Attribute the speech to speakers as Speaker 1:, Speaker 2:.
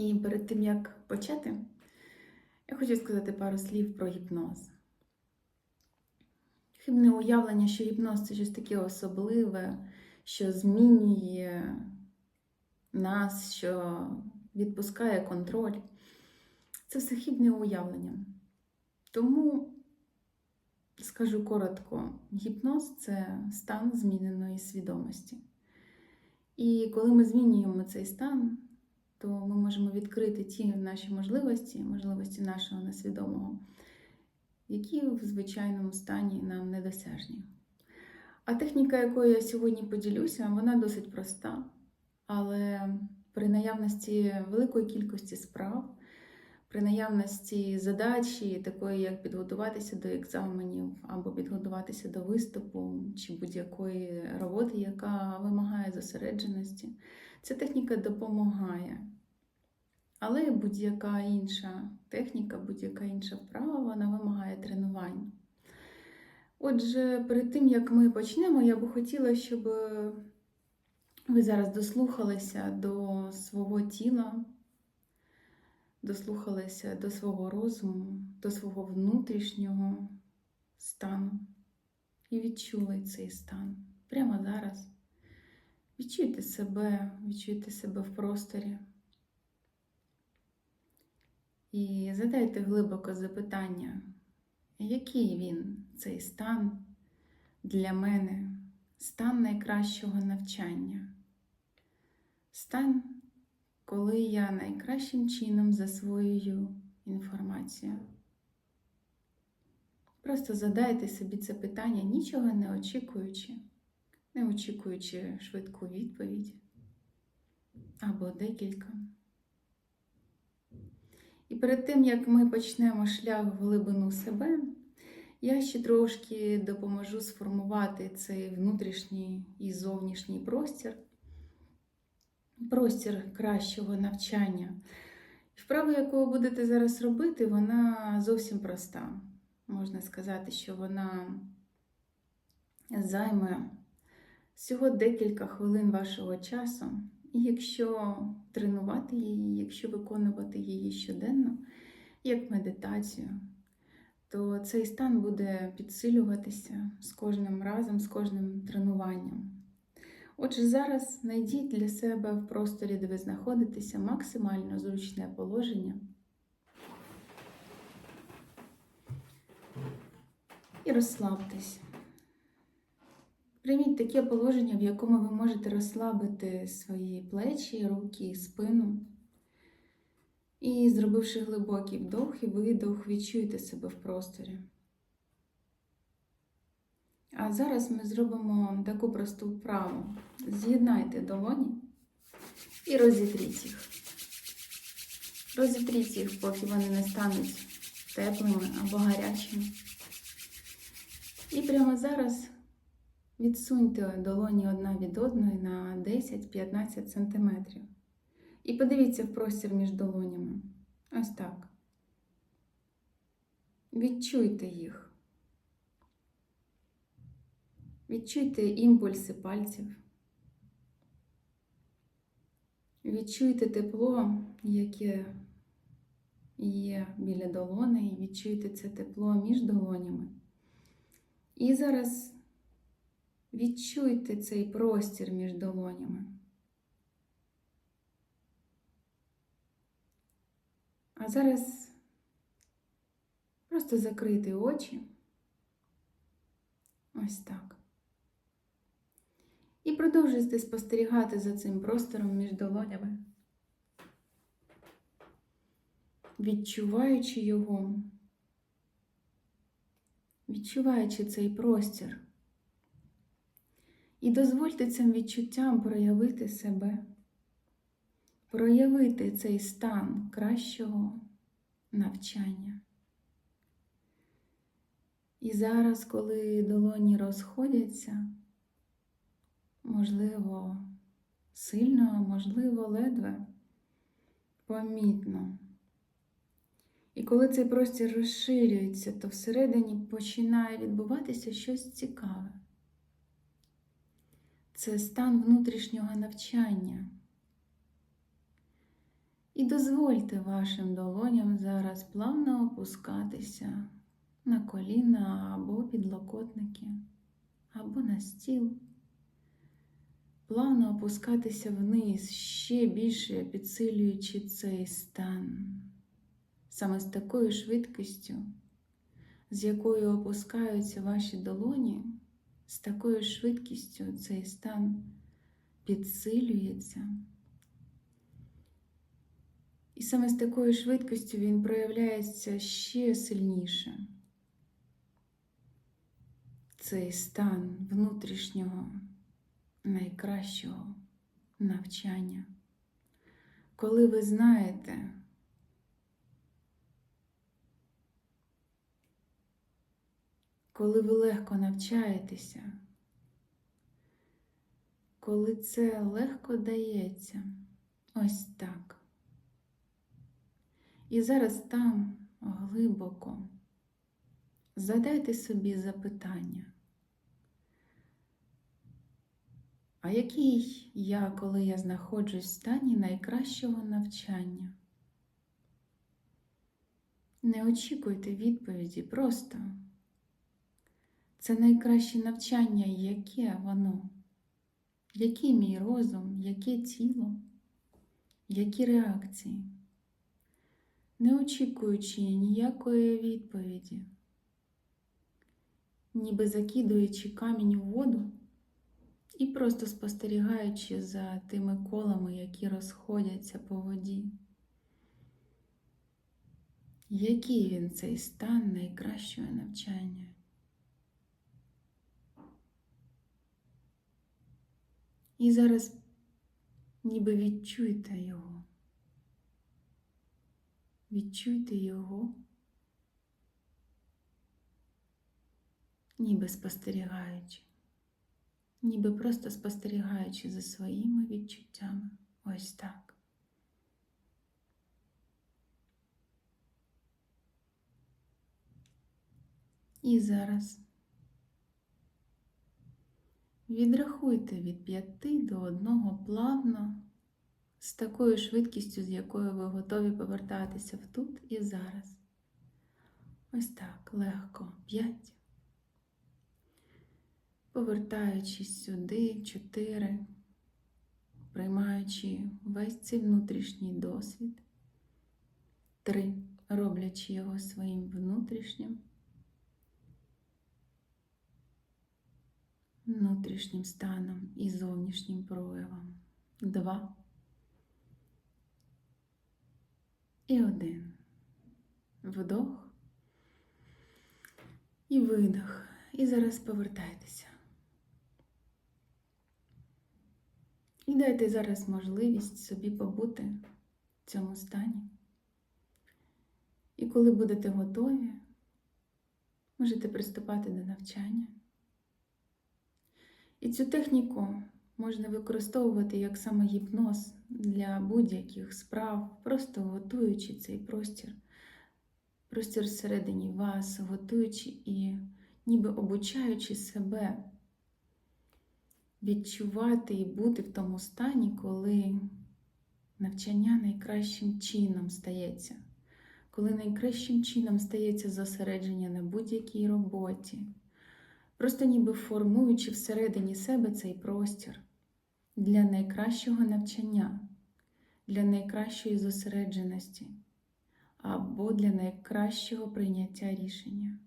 Speaker 1: І перед тим як почати, я хочу сказати пару слів про гіпноз. Хибне уявлення, що гіпноз це щось таке особливе, що змінює нас, що відпускає контроль. Це все хибне уявлення. Тому скажу коротко: гіпноз це стан зміненої свідомості. І коли ми змінюємо цей стан, то ми можемо відкрити ті наші можливості, можливості нашого несвідомого, які в звичайному стані нам недосяжні. А техніка, якою я сьогодні поділюся, вона досить проста, але при наявності великої кількості справ, при наявності задачі, такої як підготуватися до екзаменів або підготуватися до виступу чи будь-якої роботи, яка вимагає зосередженості, ця техніка допомагає. Але будь-яка інша техніка, будь-яка інша вправа, вона вимагає тренувань. Отже, перед тим як ми почнемо, я би хотіла, щоб ви зараз дослухалися до свого тіла, дослухалися до свого розуму, до свого внутрішнього стану і відчули цей стан прямо зараз. Відчуйте себе, відчуйте себе в просторі. І задайте глибоко запитання, який він, цей стан для мене, стан найкращого навчання, стан, коли я найкращим чином засвоюю інформацію. Просто задайте собі це питання, нічого не очікуючи, не очікуючи швидку відповідь або декілька. І перед тим, як ми почнемо шлях в глибину себе, я ще трошки допоможу сформувати цей внутрішній і зовнішній простір, простір кращого навчання. Вправа, яку ви будете зараз робити, вона зовсім проста. Можна сказати, що вона займе всього декілька хвилин вашого часу. І якщо тренувати її, якщо виконувати її щоденно, як медитацію, то цей стан буде підсилюватися з кожним разом, з кожним тренуванням. Отже, зараз знайдіть для себе в просторі, де ви знаходитеся, максимально зручне положення. І розслабтесь. Прийміть таке положення, в якому ви можете розслабити свої плечі, руки, спину. І, зробивши глибокий вдох і видох, відчуйте себе в просторі. А зараз ми зробимо таку просту вправу. З'єднайте долоні і розітріть їх. Розітріть їх, поки вони не стануть теплими або гарячими. І прямо зараз. Відсуньте долоні одна від одної на 10-15 см. І подивіться в простір між долонями. Ось так. Відчуйте їх. Відчуйте імпульси пальців. Відчуйте тепло, яке є біля долони, і відчуйте це тепло між долонями. І зараз. Відчуйте цей простір між долонями. А зараз просто закрийте очі. Ось так. І продовжуйте спостерігати за цим простором між долонями, відчуваючи його, відчуваючи цей простір. І дозвольте цим відчуттям проявити себе, проявити цей стан кращого навчання. І зараз, коли долоні розходяться, можливо, сильно, можливо, ледве, помітно. І коли цей простір розширюється, то всередині починає відбуватися щось цікаве це стан внутрішнього навчання. І дозвольте вашим долоням зараз плавно опускатися на коліна або підлокотники, або на стіл. Плавно опускатися вниз, ще більше підсилюючи цей стан. Саме з такою швидкістю, з якою опускаються ваші долоні, з такою швидкістю цей стан підсилюється. І саме з такою швидкістю він проявляється ще сильніше. Цей стан внутрішнього найкращого навчання. Коли ви знаєте, коли ви легко навчаєтеся, коли це легко дається, ось так. І зараз там глибоко задайте собі запитання. А який я, коли я знаходжусь в стані найкращого навчання? Не очікуйте відповіді, просто це найкраще навчання, яке воно, який мій розум, яке тіло, які реакції, не очікуючи ніякої відповіді, ніби закидуючи камінь у воду і просто спостерігаючи за тими колами, які розходяться по воді. Який він цей стан найкращого навчання? І зараз ніби відчуйте його. Відчуйте його, ніби спостерігаючи ніби просто спостерігаючи за своїми відчуттями. Ось так. І зараз відрахуйте від п'яти до одного плавно, з такою швидкістю, з якою ви готові повертатися в тут і зараз. Ось так, легко. П'ять. Повертаючись сюди, чотири, приймаючи весь цей внутрішній досвід, три, роблячи його своїм внутрішнім, внутрішнім станом і зовнішнім проявом. Два. І один. Вдох і видох. І зараз повертайтеся. І дайте зараз можливість собі побути в цьому стані. І коли будете готові, можете приступати до навчання. І цю техніку можна використовувати як самогіпноз для будь-яких справ, просто готуючи цей простір, простір всередині вас, готуючи і ніби обучаючи себе відчувати і бути в тому стані, коли навчання найкращим чином стається, коли найкращим чином стається зосередження на будь-якій роботі, просто ніби формуючи всередині себе цей простір для найкращого навчання, для найкращої зосередженості або для найкращого прийняття рішення.